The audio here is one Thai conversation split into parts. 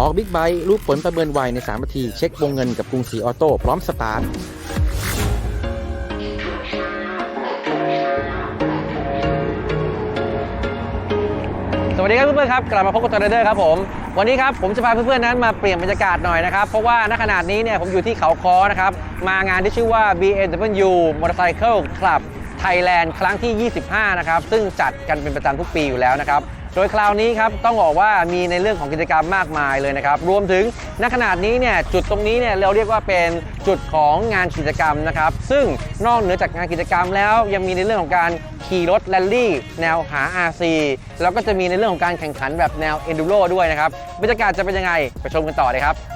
ออกบิ๊กไบค์รูปผลประเมินไวใน 3 นาที เช็ควงเงินกับกรุงศรีออโต้พร้อมสตาร์ทสวัสดีครับเพื่อนๆครับ กลับมาพบกับตัวเดอร์ครับผม วันนี้ครับผมจะพาเพื่อนๆนั้นมาเปลี่ยนบรรยากาศหน่อยนะครับเพราะว่าณขนาดนี้เนี่ยผมอยู่ที่เขาคอนะครับมางานที่ชื่อว่า BMW Motorcycle Club Thailand ครั้งที่ 25 นะครับซึ่งจัดกันเป็นประจำทุกปีอยู่แล้วนะครับ โดยคราวนี้ครับต้องบอกว่ามีในเรื่องของกิจกรรมมากมายเลยนะครับ รวมถึงณขนาดนี้เนี่ยจุดตรงนี้เนี่ยเราเรียกว่าเป็นจุดของงานกิจกรรมนะครับ ซึ่งนอกเหนือจากงานกิจกรรมแล้วยังมีในเรื่องของการขี่รถแรลลี่ แนวหา RC แล้วก็จะมีในเรื่องของการแข่งขันแบบแนวเอนดูโรด้วยนะครับบรรยากาศจะเป็นยังไงไปชมกันต่อเลยครับ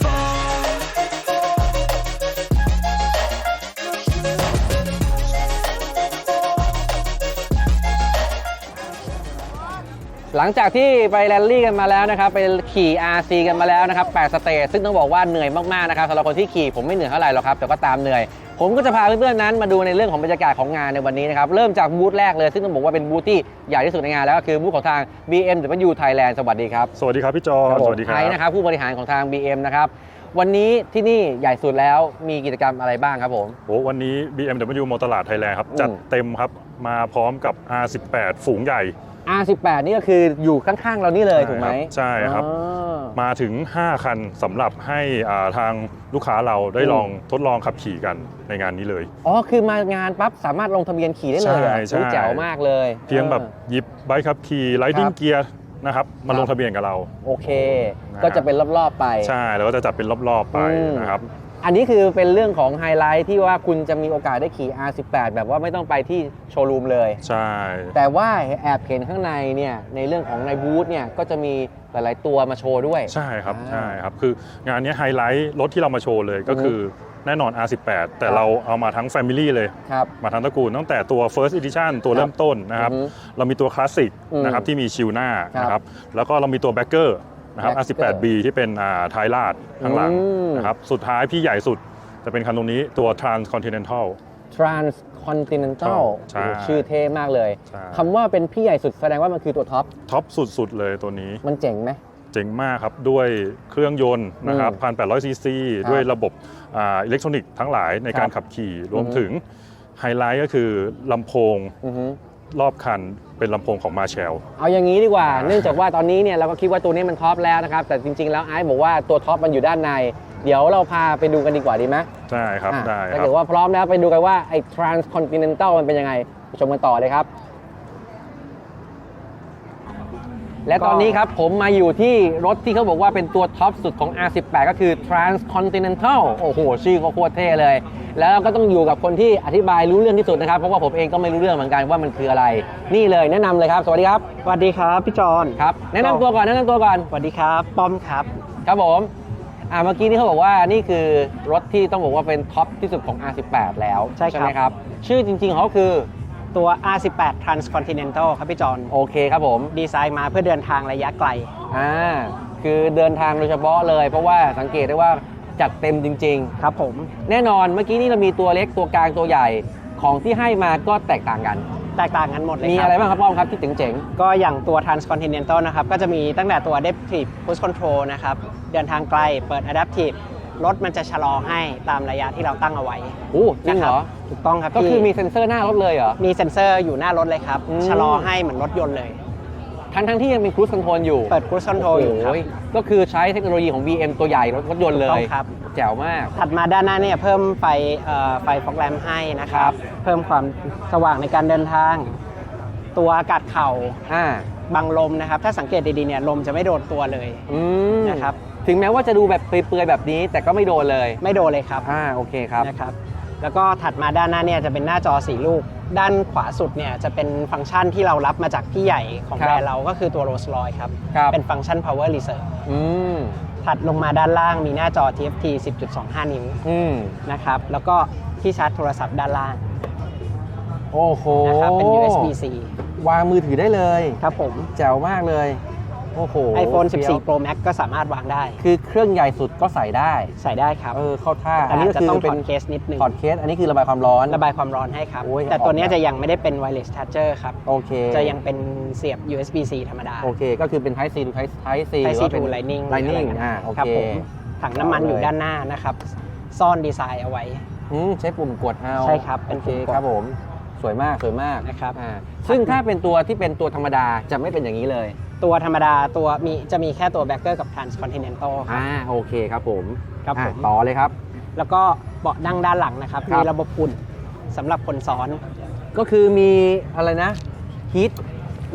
หลังจากที่ไปแรลลี่กันมาแล้วนะครับไปขี่ RC กันมาแล้วนะครับ8สเตจซึ่งต้องบอกว่าเหนื่อยมากๆนะครับสำหรับคนที่ขี่ผมไม่เหนื่อยเท่าไหร่หรอกครับแต่ก็ตามเหนื่อยผมก็จะพาเพื่อนๆนั้นมาดูในเรื่องของบรรยากาศของงานในวันนี้นะครับเริ่มจากบูธแรกเลย ซึ่งต้องบอกว่าเป็นบูธที่ใหญ่ที่สุดในงานแล้วก็คือบูธของทาง BMW Thailand สวัสดีครับสวัสดีครับพี่จอครับผมสวัสดีครัไอบซ์นะครับผู้บริหารของทาง BM นะครับวันนี้ที่นี่ใหญ่สุดแล้วมีกิจกรรมอะไรบ้างครับผมโอ้วันนี้ BMW มอเตอร์ลาดไทยแลนด์ครับอืมจัดเต็มครับมาพร้อมกับ R18 ฝูงใหญ่ R18 นี่ก็คืออยู่ข้างๆเรานี่เลยถูกไหมใช่ครับอ๋อมาถึง 5 คันสำหรับให้อ่าทางลูกค้าเราได้อืมลองทดลองขับขี่กันในงานนี้เลย อ๋อ คือมางานปั๊บสามารถลงทะเบียนขี่ได้เลยเหรอใช่ใช่รู้แจ๋วมากเลย เพียงแบบออหยิบใบขับขี่ไ i ดิ้คงรับเกียร์นะครับมาครับลงทะเบียนกับเรา โอเคนะก็จะเป็นรอบๆไป ใช่ แล้วก็จะจัดเป็นรอบๆไปอืมนะครับ อันนี้คือเป็นเรื่องของไฮไลท์ที่ว่าคุณจะมีโอกาสได้ขี่ R18 แบบว่าไม่ต้องไปที่โชว์รูมเลย ใช่ แต่ว่าแอบเห็นข้างในเนี่ยในเรื่องของในบูธเนี่ยก็จะมีหลาย ๆ ตัวมาโชว์ด้วย ใช่ครับอ่าใช่ครับ คืองานนี้ไฮไลท์รถที่เรามาโชว์เลยก็คือแน่นอน R18 แต่ครับเราเอามาทั้ง Family เลยครับมาทั้งตระกูลตั้งแต่ตัว First Edition ตัวเริ่มต้นนะครับอือฮึเรามีตัวคลาสสิกอืมนะครับที่มีชิลหน้าครับนะครับ แล้วก็เรามีตัวแบ็กเกอร์ นะครับ Backer R18B ที่เป็นอ่าท้ายลาดข้างหลังอืมนะครับ สุดท้ายพี่ใหญ่สุดจะเป็นคันตรงนี้ตัว Transcontinental Transcontinental ใช่โอ้โหชื่อเท่มากเลยใช่คำว่าเป็นพี่ใหญ่สุดแสดงว่ามันคือตัวท็อป ท็อปสุดๆเลยตัวนี้ มันเจ๋งไหมเจ๋งมากครับ ด้วยเครื่องยนต์นะครับอืม1,800ซีซีครับด้วยระบบอ่าอิเล็กทรอนิกส์ทั้งหลายในการครับขับขี่รวมอือฮึถึงไฮไลท์ก็คือลำโพงอือฮึ รอบคันเป็นลำโพงของมาแชล เอาอย่างนี้ดีกว่าอ่า เนื่องจากว่าตอนนี้เนี่ยเราก็คิดว่าตัวนี้มันท็อปแล้วนะครับ แต่จริงๆ แล้วไอซ์บอกว่าตัวท็อปมันอยู่ด้านใน เดี๋ยวเราพาไปดูกันดีกว่าดีไหมใช่ครับ อะได้คถ้ารับ เกิดว่าพร้อมแล้วไปดูกันว่าไอ้ transcontinental มันเป็นยังไงไปชมกันต่อเลยครับ และตอนนี้ครับผมมาอยู่ที่รถที่เขาบอกว่าเป็นตัวท็อปสุดของ R18 ก็คือ Transcontinental โอ้โห ชื่อเขาโคตรเท่เลย แล้วก็ต้องอยู่กับคนที่อธิบายรู้เรื่องที่สุดนะครับ เพราะว่าผมเองก็ไม่รู้เรื่องเหมือนกันว่ามันคืออะไร นี่เลยแนะนำเลยครับ สวัสดีครับ สวัสดีครับพี่จอนครับ แนะนำตัวก่อนแนะนำตัวก่อน สวัสดีครับป้อมครับ ครับผม อ่าเมื่อกี้นี่เขาบอกว่านี่คือรถที่ต้องบอกว่าเป็นท็อปที่สุดของ R18 แล้วใช่ครับ ไหมครับ ชื่อจริงๆของเขาคือ ตัว R18 Transcontinental ครับพี่จอนโอเคครับผม ดีไซน์มาเพื่อเดินทางระยะไกล อ่า คือเดินทางโดยเฉพาะเลย เพราะว่าสังเกตได้ว่าจัดเต็มจริงครับผมๆแน่นอนเมื่อกี้นี่เรามีตัวเล็กตัวกลางตัวใหญ่ของที่ให้มาก็แตกต่างกัน แตกต่างกันหมดเลยมีคอะไรรับบ้างครับป้อมครับที่เจ๋ง ก็อย่างตัว Transcontinental นะครับ ก็จะมีตั้งแต่ตัว Adaptive Cruise Control นะครับ เดินทางไกล เปิด Adaptive รถมันจะชะลอให้ตามระยะที่เราตั้งเอาไว้โอ้จริงเหรอ นะคบ ถูกต้องครับก็คือพี่มีเซ็นเซอร์หน้ารถเลยเหรอ มีเซ็นเซอร์อยู่หน้ารถเลยครับอืม ชะลอให้เหมือนรถยนต์เลย ทั้งทั้งๆที่ยังเป็นครู i คอนโทรลอยู่เปิดครู i คอนโทรลอยู่ครับโอ้โหก็คือใช้เทคโนโลยีของ BM ตัวใหญ่รถรถยนต์เลถูกต้อย งครับ แจ๋วมาก ถัดมาด้านหน้าเนี่ยเพิ่มไฟเอ่อไฟฟอกแลมให้นะคครัรับ บ เพิ่มความสว่างในการเดินทาง ตัวอากาศเข่าอ่าบังลมนะครับ ถ้าสังเกตดีๆเนี่ยลมจะไม่โดนตัวเลย อืมนะครับ ถึงแม้ว่าจะดูแบบเปลือยๆแบบนี้แต่ก็ไม่โดนเลย ไม่โดนเลยครับอ่าโอเคครับ นะครับ แล้วก็ถัดมาด้านหน้าเนี่ยจะเป็นหน้าจอสีลูก ด้านขวาสุดเนี่ยจะเป็นฟังก์ชันที่เรารับมาจากพี่ใหญ่ของครับแบรนด์เราก็คือตัว Rolls Royce ครับ ครับ เป็นฟังก์ชัน Power Reserve อืมถัดลงมาด้านล่างมีหน้าจอ TFT 10.25 นิ้วอืมนะครับ แล้วก็ที่ชาร์จโทรศัพท์ด้านล่างโอ้โหนะครับเป็น USB-C วางมือถือได้เลย ครับผม แจ๋วมากเลย โอ้โห iPhone เฟี้ยว14 Pro Max ก็สามารถวางได้ คือเครื่องใหญ่สุดก็ใส่ได้ ใส่ได้ครับ เออ เข้าท่า อันนี้ก็จะคือต้องถเป็อนดเคสนิดนึงถอดเคส อันนี้คือระบายความร้อน ระบายความร้อนให้ครับโอ้ยแต่ตัวเนี้ยออกแบบจะยังไม่ได้เป็น wireless charger ครับ โอเค จะยังเป็นเสียบ USB-C ธรรมดา โอเค ก็คือเป็น Type C หรือ Type Type C ห Type รือ C ว่าเป็น to Lightning Lightning ะไรอ่า โอครับเคผมถังน้ำมันอยู่ด้านหน้านะครับ ซ่อนดีไซน์เอาไว้อืมใช้ปุ่มกดเอา ใช่ครับ เป็นโอเคปุ่มกดครับผม สวยมากสวยมากนะครับอ่าซึ่งถ้าเป็นตัวที่เป็นตัวธรรมดาจะไม่เป็นอย่างนี้เลย ตัวธรรมดาตัวมีจะมีแค่ตัว Backer กับ Transcontinental ครับอ่าโอเคครับผมครับอะผมต่อเลยครับ แล้วก็เบาะนั่งด้านหลังนะครับครับมีระบบอุ่นสำหรับคนซ้อน ก็คือมีอะไรนะฮีท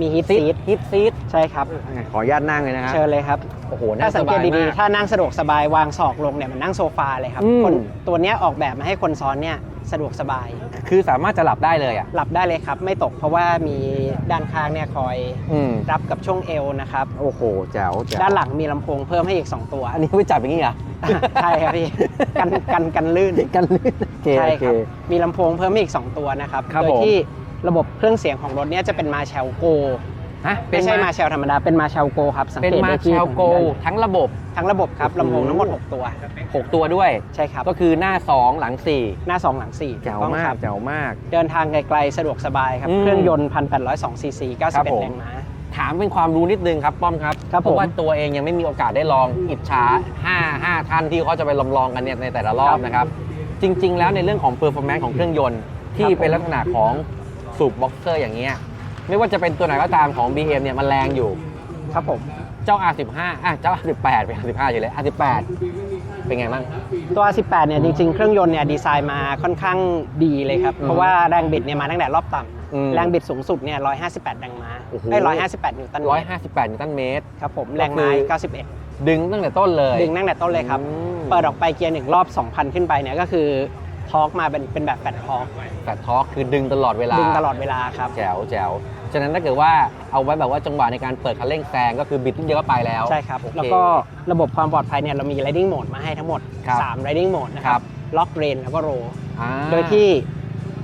มีฮีทซีซีททฮีทซีทใช่ครับ ขออนุญาตนั่งเลยนะฮะเชิญเลยครับ โอ้โห นั่ถ้างสัสงเกบาตยดีมาก ๆ ถ้านั่งสะดวกสบายวางศอกลงเนี่ยมันนั่งโซฟาเลยครับ อืม คนตัวเนี้ยออกแบบมาให้คนซ้อนเนี่ยสะดวกสบาย คือสามารถจะหลับได้เลยอะ หลับได้เลยครับ ไม่ตกเพราะว่ามีด้านข้างเนี่ยคอยอืม รับกับช่วงเอวนะครับ โอ้โห แจ๋วแจ๋วด้านหลังมีลำโพงเพิ่มให้อีก 2 ตัว อันนี้ไว้จับอย่างนี้เหรอใช่ครับพี่กันกันกันลื่น กันลื่นโอเคใช่โอคเครับ มีลำโพงเพิ่มให้อีก 2 ตัวนะครับ ครับโดยผมที่ ระบบเครื่องเสียงของรถเนี่ยจะเป็นมาเชลโกฮะไม่ใช่มาเชลธรรมดา เป็นมาเชลโกครับ สังเป็นเกตมาได้เชที่ลโกทั้งระบบ ทั้งระบบครับลำโพงทั้งหมด 6 ตัว 6 ตัวด้วย ใช่ครับ ก็คือหน้า 2 หลัง 4 หน้า 2 หลัง4แจ๋วต้องมาคกรับ แจ๋วมาก เดินทางไกลๆ สะดวกสบายครับ อืมเครื่องยนต์1,802ซีซีครับผม91แรงม้า ถามเป็นความรู้นิดนึงครับ ป้อมครับ ครับเพราะว่าผมตัวเองยังไม่มีโอกาสได้ลองอิจฉา5 5 ท่านที่เขาจะไปลองลองกันเนี่ยในแต่ละรอบนะครับ จริง ๆ แล้วในเรื่องของ performance ของเครื่องยนต์ที่เป็นลักษณะของ สูบบ็อกเซอร์อย่างเงี้ยไม่ว่าจะเป็นตัวไหนก็ตามของ BM เนี่ยมันแรงอยู่ ครับผม เจ้า R15 อะเจ้า R18 เป็น R15 อยู่เลย R18 เป็นไงบ้าง ตัว 18 เนี่ยจริงๆ เครื่องยนต์เนี่ยดีไซน์มาค่อนข้างดีเลยครับอืมเพราะว่าแรงบิดเนี่ยมาตั้งแต่รอบต่อืมำแรงบิดสูงสุดเนี่ย 158 แรงม้าโอ้โหได้158 นิวตันเมตร158นิวตันเมตร ครับผมก็คือแรงม้า91 ดึงตั้งแต่ต้นเลย ดึงตั้งแต่ต้นเลยครับ อืม เปิดออกไปเกียร์หนึ่งรอบ 2,000 ขึ้นไปเนี่ยก็คือ ทอร์กมาเป็นเป็นแบบแฟตทอร์กแต่ทอร์คคือดึงตลอดเวลาดึงตลอดเวลาครับ แจ๋วแจ๋วฉะนั้นถ้าเกิดว่าเอาไว้แบบว่าจังหวะในการเปิดคันเร่งแซงก็คือบิดนิดเดียวก็ไปแล้ว ใช่ครับโอเแล้วก็ระบบความปลอดภัยเนี่ยเรามี riding mode มาให้ทั้งหมด ครับ3 riding mode นะคครัรับบ ล็อกเรนแล้วก็โรอ่าโดยที่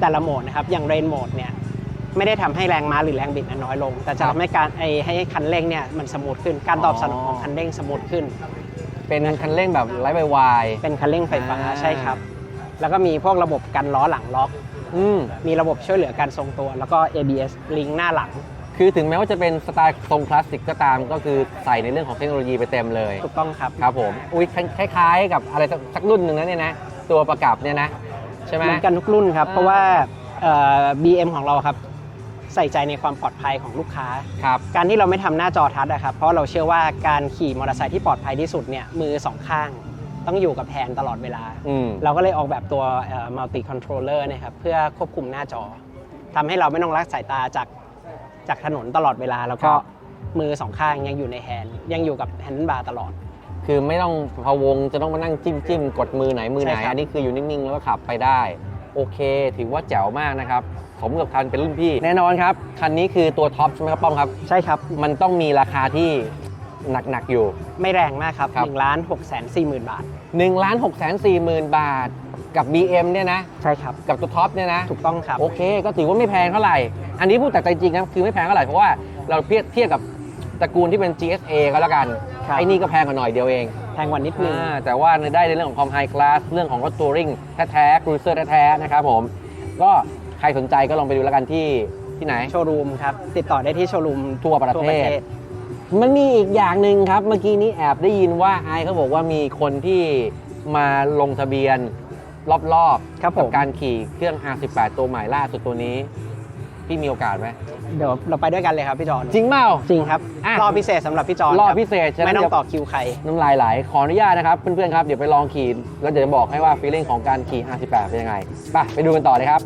แต่ละโหมดนะครับ อย่างเรนโหมดเนี่ยไม่ได้ทำให้แรงม้าหรือแรงบิดนั้นน้อยลง แต่จะครับทำให้การไอให้คันเร่งเนี่ยมันสมูทขึ้น การตอบอ๋อสนองของคันเร่งสมูทขึ้น เป็นคันเร่งแบบไร้ใบวาย เป็นคันเร่งไฟฟ้าอ่า ใช่ครับ แล้วก็มีพวกระบบกันล้อหลังล็อก อืมมีระบบช่วยเหลือการทรงตัว แล้วก็ ABS ลิงหน้าหลัง คือถึงแม้ว่าจะเป็นสไตล์ทรงคลาสสิกก็ตาม ก็คือใส่ในเรื่องของเทคโนโลยีไปเต็มเลย ถูกต้องครับครับผมอุ้ยคล้ายๆ กับอะไรสักสักรุ่นหนึ่งนะเนี่ยนะ ตัวประกับเนี่ยนะ ใช่ไหมเหมือนกันทุกรุ่นครับอ่าเพราะว่าเอ่อ BM ของเราครับ ใส่ใจในความปลอดภัยของลูกค้า ครับ การที่เราไม่ทำหน้าจอทัชอะครับ เพราะเราเชื่อว่าการขี่มอเตอร์ไซค์ที่ปลอดภัยที่สุดเนี่ยมือสองข้าง ต้องอยู่กับแฮนด์ตลอดเวลา อืม เราก็เลยออกแบบตัว multi controller เนี่ยครับเพื่อควบคุมหน้าจอทำให้เราไม่ต้องลักสายตาจากจากถนนตลอดเวลา แล้วก็ครับ มือสองข้างยังอยู่ในแฮนด์ยังอยู่กับแฮนด์บาร์ตลอด คือไม่ต้องพะวงจะต้องมานั่งจิ้มจิ้มกดมือไหนมือไหน ใช่ครับ อันนี้คืออยู่นิ่ง ๆ แล้วก็ขับไปได้ โอเค ถือว่าแจ๋วมากนะครับ สมกับคันเป็นรุ่นพี่ แน่นอนครับ คันนี้คือตัวท็อปใช่ไหมครับป้อมครับ ใช่ครับ มันต้องมีราคาที่ หนัก ๆ อยู่ ไม่แรงมากครับครับ 1ล้าน6แสน4หมื่นบาท 1ล้าน6แสน4หมื่นบาทกับ BM เนี่ยนะ ใช่ครับ กับตัวท็อปเนี่ยนะ ถูกต้องครับ โอเค ก็ถือว่าไม่แพงเท่าไหร่ อันนี้พูดแต่ใจจริงนะคือไม่แพงเท่าไหร่ เพราะว่าเราเทียบเทียบกับตระกูลที่เป็น GSA ก็แล้วกัน ครับ ไอ้นี่ก็แพงกว่าหน่อยเดียวเองแพงกว่านิดนึง อ่าแต่ว่าได้ในเรื่องของความไฮคลาส เรื่องของรถทัวริงแท้ๆครูเซอร์แท้ๆนะครับผม ก็ใครสนใจก็ลองไปดูแล้วกันที่ที่ไหน โชว์รูมครับ ติดต่อได้ที่โชว์รูมทั่วประเทศ มันมีอีกอย่างหนึ่งครับ เมื่อกี้นี้แอบได้ยินว่าไอเขาบอกว่ามีคนที่มาลงทะเบียนรอบๆครับผม กัการขี่เครื่อง R18 ตัวใหม่ล่าสุดตัวนี้ พี่มีโอกาสไหม เดี๋ยวเราไปด้วยกันเลยครับพี่จอนจริงเปล่า จริงครับอะ รอบพิเศษสำหรับพี่จอนรอบคพิเศษฉะนั้นไม่ต้อเดี๋ยวงต่อคิวใคร น้ำลายไหล ขออนุญาตนะครับ เพื่อนๆครับ เดี๋ยวไปลองขี่ แล้วเดี๋ยวจะบอกให้ว่าฟีลลิ่งของการขี่ R18 เป็นยังไงไปไปดูกันต่อเลยครับ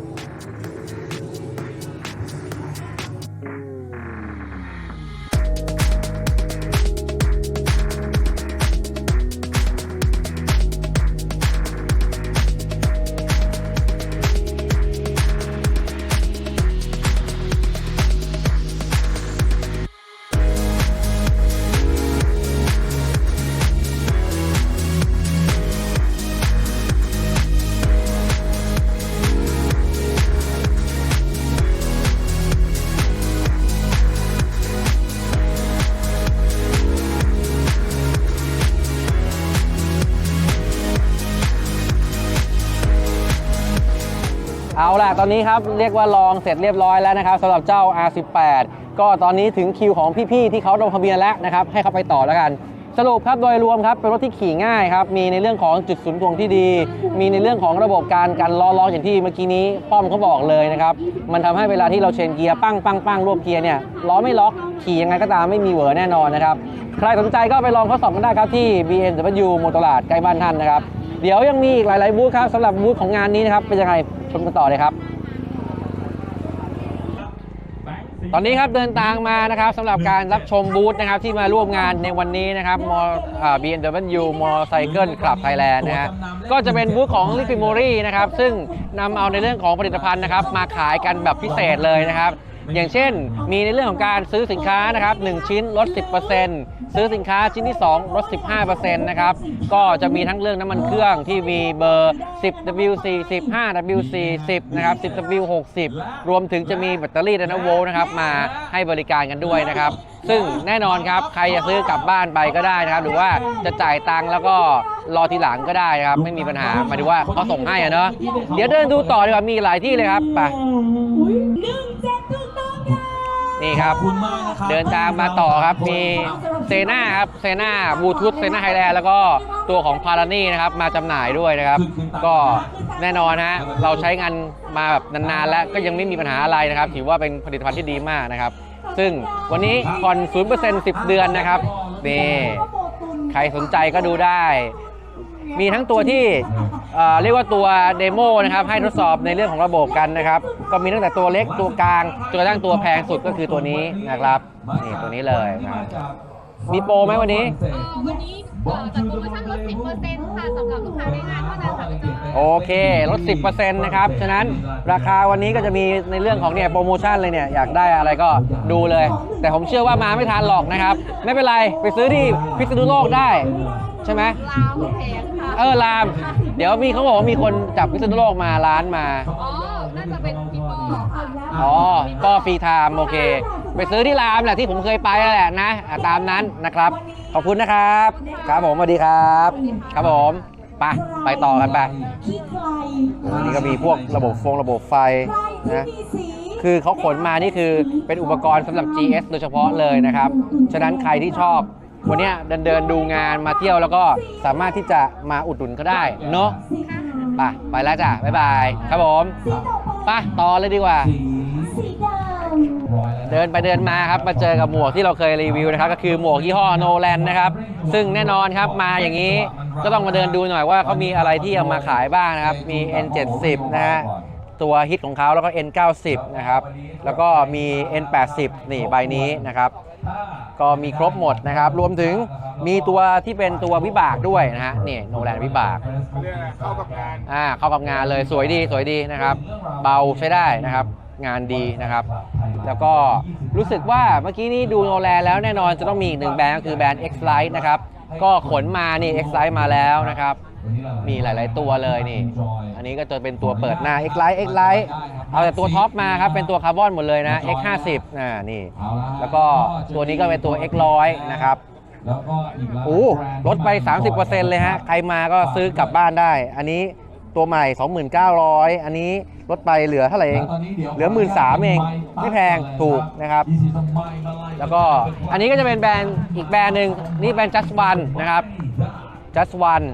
ละตอนนี้ครับเรียกว่าลองเสร็จเรียบร้อยแล้วนะครับสำหรับเจ้า R18 ก็ตอนนี้ถึงคิวของพี่ๆที่เขาลงทะเบียนแล้วนะครับให้เขาไปต่อแล้วกัน สรุปครับโดยรวมครับเป็นรถที่ขี่ง่ายครับมีในเรื่องของจุดศูนย์ถ่วงที่ดี มีในเรื่องของระบบการกันล้อล้ออย่างที่เมื่อกี้นี้ป้อมเขาบอกเลยนะครับมันทำให้เวลาที่เราเชนเกียร์ปั้งปั้งปั้งรวบเกียร์เนี่ยล้อไม่ล็อกขี่ยังไงก็ตามไม่มีเหวอแน่นอนนะครับใครสนใจก็ไปลองทดสอบกันได้ครับที่ BMW โมตลาดใกล้บ้านท่านนะครับ เดี๋ยวยังมีอีกหลาย ๆ บูธครับสำหรับบูธของงานนี้นะครับเป็นยังไงชมกันต่อเลยครับ ตอนนี้ครับเดินทางมานะครับสำหรับการรับชมบูธนะครับที่มาร่วมงานในวันนี้นะครับมอ BMW Motorcycle Club Thailand นะฮะก็จะเป็นบูธของ l i p i m o r y นะครับซึ่งนำเอาในเรื่องของผลิตภัณฑ์นะครับมาขายกันแบบพิเศษเลยนะครับ อย่างเช่น มีในเรื่องของการซื้อสินค้านะครับ1ชิ้นลด 10%ซื้อสินค้าชิ้นที่ 2 ลด 15%นะครับ ก็จะมีทั้งเรื่องน้ำมันเครื่องที่มีเบอร์ 10W40 5W40 นะครับ 10W60 รวมถึงจะมีแบตเตอรี่ไดนาโวลต์นะครับมาให้บริการกันด้วยนะครับ ซึ่งแน่นอนครับ ใครจะซื้อกลับบ้านไปก็ได้นะครับ หรือว่าจะจ่ายตังค์แล้วก็รอทีหลังก็ได้นะครับ ไม่มีปัญหาหมายถึงว่าเขาส่งให้อะเนาะเดี๋ยวเดินดูต่อดีกว่ามีหลายที่เลยครับไปนี่ ครับเดินทางมาต่อครับ มีเซนาครับเซนาบลูทูธเซนาไฮแลนด์แล้วก็ตัวของพารานี่นะครับ มาจำหน่ายด้วยนะครับ ก็แน่นอนฮะเราใช้งานมาแบบนานๆ แล้วก็ยังไม่มีปัญหาอะไรนะครับ ถือว่าเป็นผลิตภัณฑ์ที่ดีมากนะครับ ซึ่งวันนี้ผ่อน0% 10 เดือนนะครับนี่ใครสนใจก็ดูได้ มีทั้งตัวที่เอ่อเรียกว่าตัวเดโมนะครับให้ทดสอบในเรื่องของระบบกันนะครับ ก็มีตั้งแต่ตัวเล็กตัวกลางจนกระทั่งตัวแพงสุดก็คือตัวนี้นะครับนี่ตัวนี้เลยนะครับมีโปรไหมวันนี้ เอ่อวันนี้เอ่อจัดโปรโมชั่นลด 10%ค่ะสำหรับลูกค้าในงานเท่านั้นค่ะพี่จอย โอเคลด 10%นะครับ ฉะนั้นราคาวันนี้ก็จะมีในเรื่องของเนี่ยโปรโมชั่นเลยเนี่ย อยากได้อะไรก็ดูเลย แต่ผมเชื่อว่ามาไม่ทันหรอกนะครับ ไม่เป็นไร ไปซื้อที่พิษณุโลกได้ ใช่ไหมลาวแพงค่ะเออราม เดี๋ยวมีเขาบอกว่ามีคนจากพิษณุโลกมาร้านมา อ๋อ น่าจะเป็นพี่โป้ค่ะอ๋อก็ฟรีไทม์โอเค ไปซื้อที่รามแหละที่ผมเคยไปนั่นแหละนะอะตามนั้นนะครับ ขอบคุณนะครับ ครับผมสวัสดีครับ ครับผมไปไปต่อกันไปอันนี้ก็มีพวกระบบฟงระบบไฟนะคือเขาขนมานี่คือเป็นอุปกรณ์สำหรับ GS โดยเฉพาะเลยนะครับ ฉะนั้นใครที่ชอบ วันเนี้ยเดินเดินดูงานมาเที่ยวแล้วก็สามารถที่จะมาอุดหนุนก็ได้เนาะไปไปแล้วจ้ะบ๊ายบายครับผมไปต่อเลยดีกว่า เดินไปเดินมาครับมาเจอกับหมวกที่เราเคยรีวิวนะครับ ก็คือหมวกยี่ห้อโนแลนนะครับ ซึ่งแน่นอนครับมาอย่างนี้ก็ต้องมาเดินดูหน่อยว่าเขามีอะไรที่เอามาขายบ้างนะครับ มี N70 นะฮะตัวฮิตของเขาแล้วก็ N90 นะครับ แล้วก็มี N80 นี่ใบนี้นะครับ ก็มีครบหมดนะครับ รวมถึงมีตัวที่เป็นตัววิบากด้วยนะฮะนี่โนแลนวิบากเข้ากับงาน อ่าเข้ากับงานเลยสวยดีสวยดีนะครับ เบาใช้ได้นะครับ งานดีนะครับ แล้วก็รู้สึกว่าเมื่อกี้นี้ดูโนแลนแล้วแน่นอนจะต้องมีอีกหนึ่งแบรนด์ก็คือแบรนด์ X Lite นะครับ ก็ขนมานี่ X Lite มาแล้วนะครับ มีหลาย ๆ ตัวเลยนี่ อันนี้ก็จะเป็นตัวเปิดหน้า X Lite X Lite เอาแต่ตัวท็อปมาครับ เป็นตัวคาร์บอนหมดเลยนะ X 50อ่านี่ แล้วก็ตัวนี้ก็เป็นตัว X 100นะครับโอ้ลดไป 30%เลยฮะ ใครมาก็ซื้อกลับบ้านได้ อันนี้ตัวใหม่ 29,000อันนี้ลดไปเหลือเท่าไหร่เอง เหลือ 13,000เอง ไม่แพง ถูกนะครับ แล้วก็อันนี้ก็จะเป็นแบรนด์อีกแบรนด์หนึ่งนี่แบรนด์ just one นะครับ just one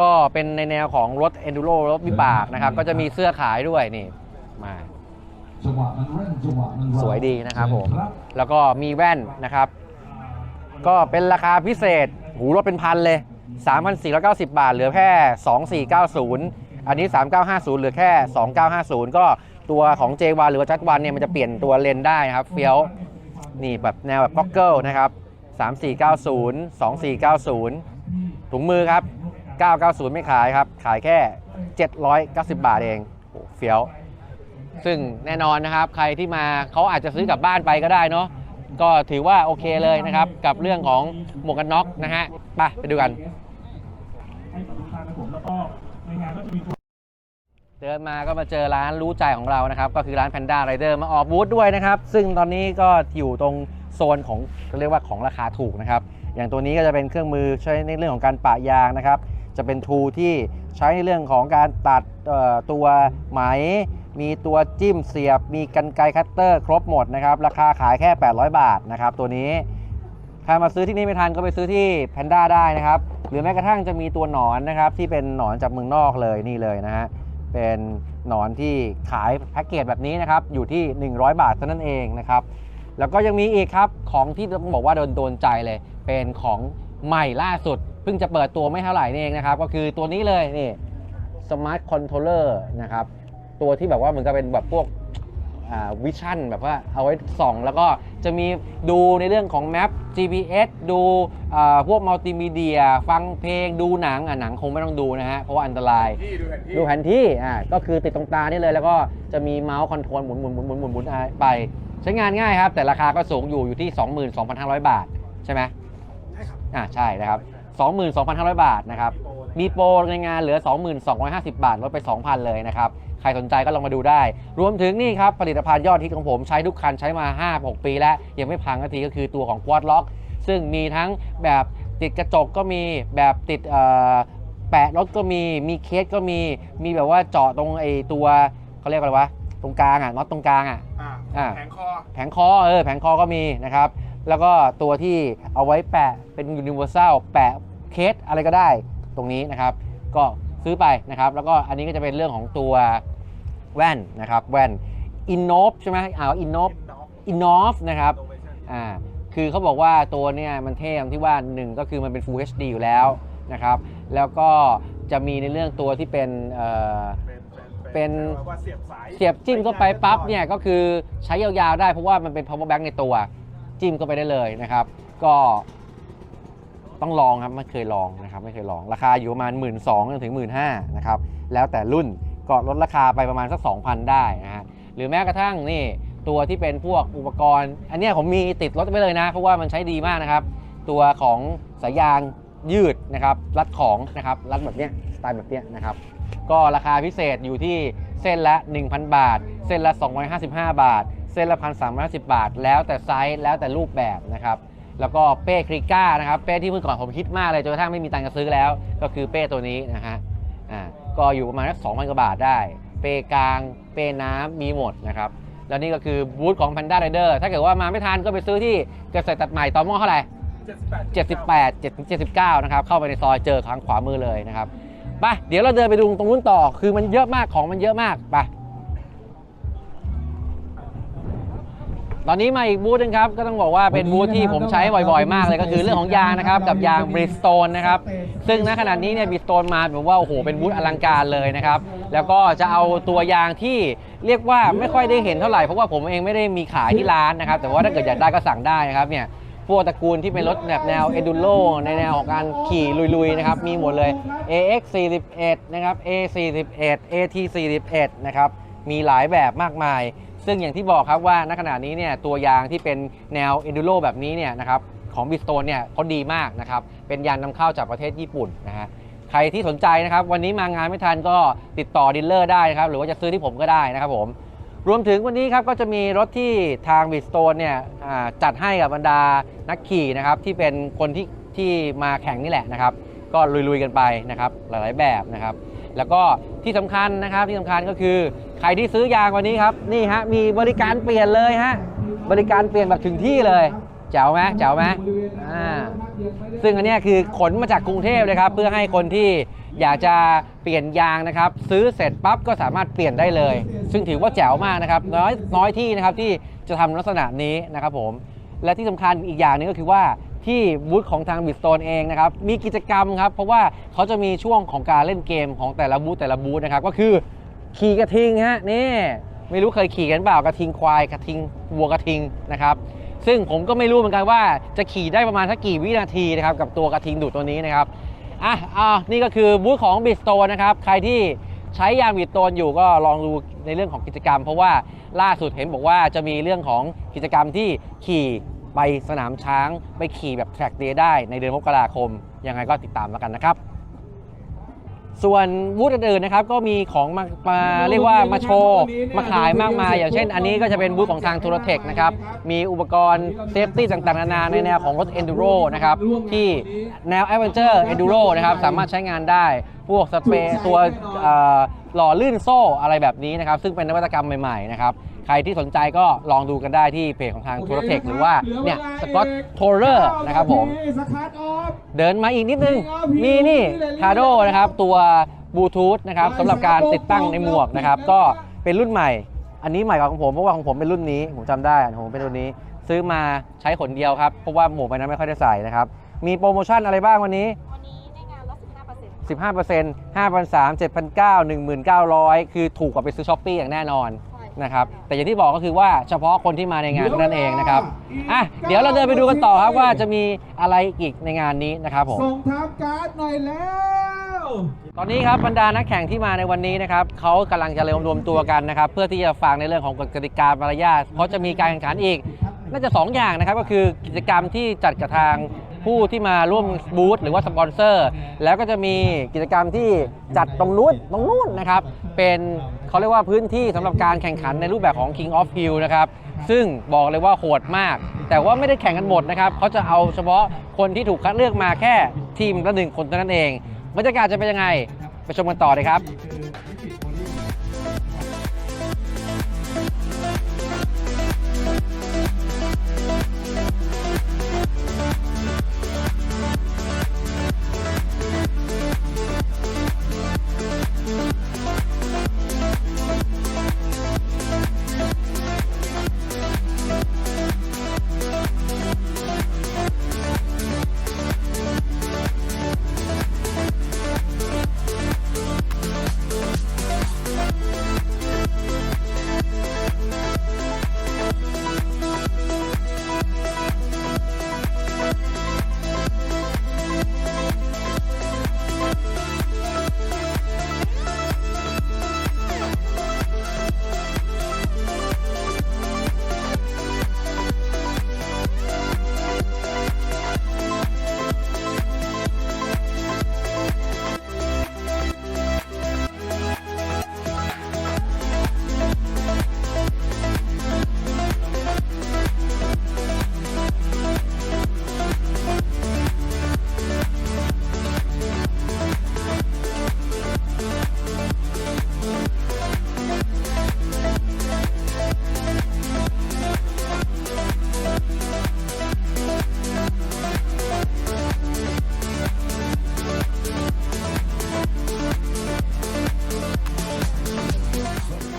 ก็เป็นในแนวของรถ enduro รถวิบากนะครับ ก็จะมีเสื้อขายด้วยนี่มาสวยดีนะครับผม แล้วก็มีแว่นนะครับ ก็เป็นราคาพิเศษ หูรถเป็นพันเลย 3,490 บาท เหลือแค่ 2490 อันนี้ 3950 เหลือแค่ 2950 ก็ตัวของ J1 หรือว่าจัดวันเนี่ยมันจะเปลี่ยนตัวเลนส์ได้นะครับ เฟี้ยวนี่แบบแนวแบบก็อกเกิลนะครับ 3490 2490 ถุงมือครับ 990 ไม่ขายครับ ขายแค่ 790 บาทเองโอ้เฟี้ยว ซึ่งแน่นอนนะครับ ใครที่มาเขาอาจจะซื้อกลับบ้านไปก็ได้เนาะก็ถือว่าโอเคเลยนะครับ กับเรื่องของหมวกกันน็อกนะฮะไปไปดูกัน เดินมาก็มาเจอร้านรู้ใจของเรานะครับ ก็คือร้าน Panda Rider มาออกบูธด้วยนะครับ ซึ่งตอนนี้ก็อยู่ตรงโซนของเรียกว่าของราคาถูกนะครับ อย่างตัวนี้ก็จะเป็นเครื่องมือใช้ในเรื่องของการปะยางนะครับ จะเป็นทูที่ใช้ในเรื่องของการตัดตัวไหม มีตัวจิ้มเสียบ มีกันไกรคัตเตอร์ครบหมดนะครับ ราคาขายแค่ 800 บาทนะครับตัวนี้ใครมาซื้อที่นี่ไม่ทันก็ไปซื้อที่ Panda ได้นะครับ หรือแม้กระทั่งจะมีตัวหนอนนะครับที่เป็นหนอนจากเมืองนอกเลยนี่เลยนะฮะเป็นหนอนที่ขายแพ็กเกจแบบนี้นะครับอยู่ที่ 100 บาทเท่านั้นเองนะครับแล้วก็ยังมีอีกครับของที่ต้องบอกว่าโดนโดนใจเลย เป็นของใหม่ล่าสุด พิ่งจะเปิดตัวไม่เท่าไหร่นี่เองนะครับ ก็คือตัวนี้เลยนี่ Smart Controller นะครับ ตัวที่แบบว่าเหมือนกับเป็นแบบพวกวิชั่นแบบว่าเอาไว้ส่อง แล้วก็จะมีดูในเรื่องของแมป GPS ดูอ่าพวกมัลติมีเดีย ฟังเพลงดูหนังอะหนังคงไม่ต้องดูนะฮะ เพราะว่าอันตราย ดูแผนที่อ่าก็คือติดตรงตานี่เลย แล้วก็จะมีเมาส์คอนโทรลหมุนหมุนหมุนหมุนหมุนหมุนไป ใช้งานง่ายครับ แต่ราคาก็สูงอยู่อยู่ที่ 22,500 บาท ใช่ไหมใช่ครับอ่าใช่นะครับ 22,500 บาทนะครับ มีโปรในงานเหลือ2250 บาท ลดไป 2,000 เลยนะครับ ใครสนใจก็ลองมาดูได้ รวมถึงนี่ครับ ผลิตภัณฑ์ยอดฮิตของผมใช้ทุกคันใช้มา 5-6 ปีแล้ว ยังไม่พังสักทีก็คือตัวของ Quad Lock ซึ่งมีทั้งแบบติดกระจกก็มีแบบติดเอ่อแปะรถก็มี มีเคสก็มี มีแบบว่าเจาะตรงไอ้ตัวเขาเรียกอะไรวะ ตรงกลางอะน็อตตรงกลางอะอ่าแผงคอ แผงคอ เออ แผงคอก็มีนะครับ แล้วก็ตัวที่เอาไว้แปะเป็นยูนิเวอร์แซลแปะเคสอะไรก็ได้ตรงนี้นะครับ ก็ซื้อไปนะครับ แล้วก็อันนี้ก็จะเป็นเรื่องของตัวแว่นนะครับ แว่น i n n o v ใช่ไหมอ่า i n n o v i n n o v นะครับอ่าคือเขาบอกว่าตัวเนี่ยมันเท่ตรงที่ว่าหนึ่งก็คือมันเป็น Full HD อยู่แล้วนะครับ แล้วก็จะมีในเรื่องตัวที่เป็นเอ่อเป็นว่าเสียบสายเสียบจิ้มเข้าไปปั๊บเนี่ยก็คือใช้ยาวๆได้เพราะว่ามันเป็น power bank ในตัว จิ้มเข้าไปได้เลยนะครับ ก็ต้องลองครับไม่เคยลองนะครับไม่เคยลองราคาอยู่ประมาณ 1 2ื่นจนถึง 1 5ื่นนะครับแล้วแต่รุ่นก็ลดราคาไปประมาณสัก 2,000 ได้นะฮะหรือแม้กระทั่งนี่ตัวที่เป็นพวกอุปกรณ์ อันนี้ผมมีติดรถไปเลยนะ เพราะว่ามันใช้ดีมากนะครับ ตัวของสายยางยืดนะครับรัดของนะครับรัดแบบเนี้ยสไตล์แบบเนี้ยนะครับก็ราคาพิเศษอยู่ที่เส้นละ 1,000 บาท เส้นละ 255 บาท เส้นละ1,350บาท แล้วแต่ไซส์แล้วแต่รูปแบบนะครับแล้วก็เป้คริก้านะครับเป้ที่เมื่อก่อนผมฮิตมากเลยจนกระทั่งไม่มีตังค์จะซื้อแล้ว ก็คือเป้ตัวนี้นะฮะอ่าก็อยู่ประมาณสัก2,000กว่าบาทได้ เป้กลาง เป้น้ำมีหมดนะครับแล้วนี่ก็คือบูธของ Panda Rider ถ้าเกิดว่ามาไม่ทันก็ไปซื้อที่เกษตรตัดใหม่ต่อหม้อเท่าไหร่78 7 79 นะครับ เข้าไปในซอยเจอทางขวามือเลยนะครับไปเดี๋ยวเราเดินไปดูตรงนู้นต่อ คือมันเยอะมากของมันเยอะมากไป ตอนนี้มาอีกบูธหนึงครับ ก็ต้องบอกว่าเป็นบูธที่ผมใช้บ่อยๆ มากเลยก็คือเรื่องของยางนะครับ กับยาง Bridgestone นะครับ ซึ่งณขณะนี้เนี่ย Bridgestone มาแบบว่าโอ้โหเป็นบูธอลังการเลยนะครับ แล้วก็จะเอาตัวยางที่เรียกว่าไม่ค่อยได้เห็นเท่าไหร่เพราะว่าผมเองไม่ได้มีขายที่ร้านนะครับ แต่ว่าถ้าเกิดอยากได้ก็สั่งได้นะครับเนี่ย พวกตระกูลที่เป็นรถแบบแนว Enduro ในแนวของการขี่ลุยๆนะครับ มีหมดเลย AX 41นะครับ A 41 AT 41นะครับ มีหลายแบบมากมาย ซึ่งอย่างที่บอกครับว่าณขณะนี้เนี่ยตัวยางที่เป็นแนว Enduro แบบนี้เนี่ยนะครับของ b i s t o n e เนี่ยเขาดีมากนะครับเป็นยางนำเข้าจากประเทศญี่ปุ่นนะฮะใครที่สนใจนะครับวันนี้มางานไม่ทันก็ติดต่อดีลเลอร์ได้นะครับหรือว่าจะซื้อที่ผมก็ได้นะครับผมรวมถึงวันนี้ครับก็จะมีรถที่ทางบิสโตนเนี่ยจัดให้กับบรรดานักขี่นะครับที่เป็นคนที่ที่มาแข่งนี่แหละนะครับ ก็ลุยๆกันไปนะครับหลายๆแบบนะครับ แล้วก็ที่สำคัญนะครับที่สำคัญก็คือ ใครที่ซื้อยางวันนี้ครับนี่ฮะมีบริการเปลี่ยนเลยฮะบริการเปลี่ยนแบบถึงที่เลยแจ๋วไหมแจ๋วไหมอ่าซึ่งอันนี้คือขนมาจากกรุงเทพเลยครับ เพื่อให้คนที่อยากจะเปลี่ยนยางนะครับ ซื้อเสร็จปั๊บก็สามารถเปลี่ยนได้เลย ซึ่งถือว่าแจ๋วมากนะครับ น้อยน้อยที่นะครับที่จะทำลักษณะนี้นะครับผม และที่สำคัญอีกอย่างหนึงก็คือว่าที่บูธของทางบิสโตนเองนะครับ มีกิจกรรมครับ เพราะว่าเขาจะมีช่วงของการเล่นเกมของแต่ละบูธแต่ละบูธนะครับ ก็คือ ขี่กระทิงฮะนี่ไม่รู้เคยขี่กันเปล่ากระทิงควายกระทิงวัวกระทิงนะครับซึ่งผมก็ไม่รู้เหมือนกันว่าจะขี่ได้ประมาณสักกี่วินาทีนะครับกับตัวกระทิงดุตัวนี้นะครับอะอะนี่ก็คือบูธของบิสโตนนะครับใครที่ใช้ยางบิสโตนอยู่ก็ลองดูในเรื่องของกิจกรรม เพราะว่าล่าสุดเห็นบอกว่าจะมีเรื่องของกิจกรรมที่ขี่ไปสนามช้าง ไปขี่แบบแทร็กเดย์ได้ในเดือนมกราคมยังไงก็ติดตามแล้วกันนะครับ ส่วนบูธอื่นๆนะครับก็มีของมามาเรียกว่ามาโชว์มาขายมากมาย อย่างเช่น อันนี้ก็จะเป็นบูธของทางทูรเทคนะครับมีอุปกรณ์เซฟตี้ต่างๆนานาในแนวของรถ Enduro นะครับที่แนว Adventure Enduro นะครับสามารถใช้งานได้พวกสเปรย์ตัวหล่อลื่นโซ่อะไรแบบนี้นะครับซึ่งเป็นนวัตกรรมใหม่ๆนะครับ ใครที่สนใจก็ลองดูกันได้ที่เพจของทางทูรเทคหรือว่าเนี่ยสกอตโทเรอร์นะครับผมสคัดออฟเดินมาอีกนิดนึง มีนี่คาโดนะครับตัวบลูทูธนะครับสำหรับการติดตั้งในหมวกนะครับก็เป็นรุ่นใหม่ อันนี้ใหม่กว่าของผมเพราะว่าของผมเป็นรุ่นนี้ผมจำได้ของผมเป็นรุ่นนี้ ซื้อมาใช้ขนเดียวครับเพราะว่าหมวกใบนั้นไม่ค่อยได้ใส่นะครับมีโปรโมชั่นอะไรบ้างวันนี้วันนี้ในงานลด15% 15% 5,300 7,900 1,900 คือถูกกว่าไปซื้อช้อปปี้อย่างแน่นอนใช่ นะครับ แต่อย่างที่บอกก็คือว่าเฉพาะคนที่มาในงานเท่านั้นเองนะครับอะเดี๋ยวเราเดินไปดูกันต่อครับว่าจะมีอะไรอีกในงานนี้นะครับผมส่งทำการ์ดหน่อยแล้วตอนนี้ครับบรรดานักแข่งที่มาในวันนี้นะครับเขากำลังจะรวมตัวกันนะครับ เพื่อที่จะฟังในเรื่องของกฎกติกามารยาทเพราะจะมีการแข่งขันอีกน่าจะ 2 อย่างนะครับก็คือกิจกรรมที่จัดกับทาง ผู้ที่มาร่วมบูธหรือว่าสปอนเซอร์ แล้วก็จะมีกิจกรรมที่จัดตรงนู้นตรงนู้นนะครับ เป็นเขาเรียกว่าพื้นที่สำหรับการแข่งขันในรูปแบบของ King of Hill นะครับ ซึ่งบอกเลยว่าโหดมาก แต่ว่าไม่ได้แข่งกันหมดนะครับเขาจะเอาเฉพาะคนที่ถูกคัดเลือกมาแค่ทีมละหนึ่งคนเท่านั้นเองบรรยากาศจะเป็นยังไงไปชมกันต่อเลยครับ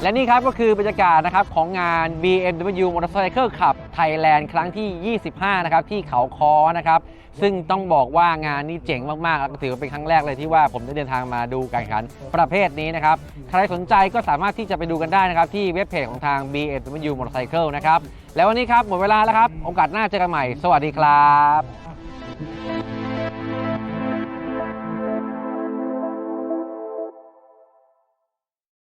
และนี่ครับก็คือบรรยากาศนะครับของงาน BMW Motorcycle Club Thailand ครั้งที่ 25 นะครับที่เขาคอนะครับ ซึ่งต้องบอกว่างานนี้เจ๋งมากๆแล้วก็ถือว่าเป็นครั้งแรกเลยที่ว่าผมได้เดินทางมาดูการแข่งขันประเภทนี้นะครับ ใครสนใจก็สามารถที่จะไปดูกันได้นะครับที่เว็บเพจของทาง BMW Motorcycle นะครับ แล้ววันนี้ครับหมดเวลาแล้วครับ โอกาสหน้าเจอกันใหม่ สวัสดีครับ